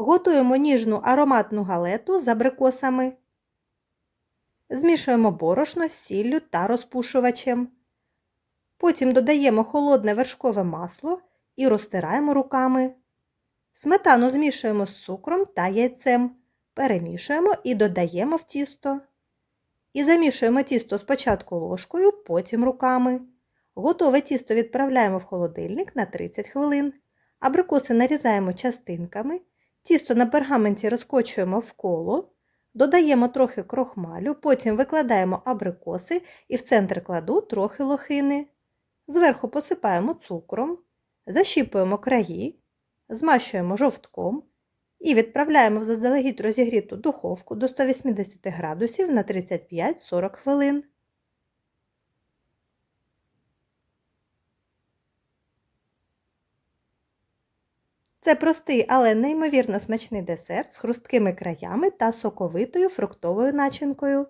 Готуємо ніжну ароматну галету з абрикосами. Змішуємо борошно з сіллю та розпушувачем. Потім додаємо холодне вершкове масло і розтираємо руками. Сметану змішуємо з цукром та яйцем. Перемішуємо і додаємо в тісто. І замішуємо тісто спочатку ложкою, потім руками. Готове тісто відправляємо в холодильник на 30 хвилин. Абрикоси нарізаємо частинками. Тісто на пергаменті розкочуємо в коло, додаємо трохи крохмалю, потім викладаємо абрикоси і в центр кладу трохи лохини. Зверху посипаємо цукром, защіпуємо краї, змащуємо жовтком і відправляємо в заздалегідь розігріту духовку до 180 градусів на 35-40 хвилин. Це простий, але неймовірно смачний десерт з хрусткими краями та соковитою фруктовою начинкою.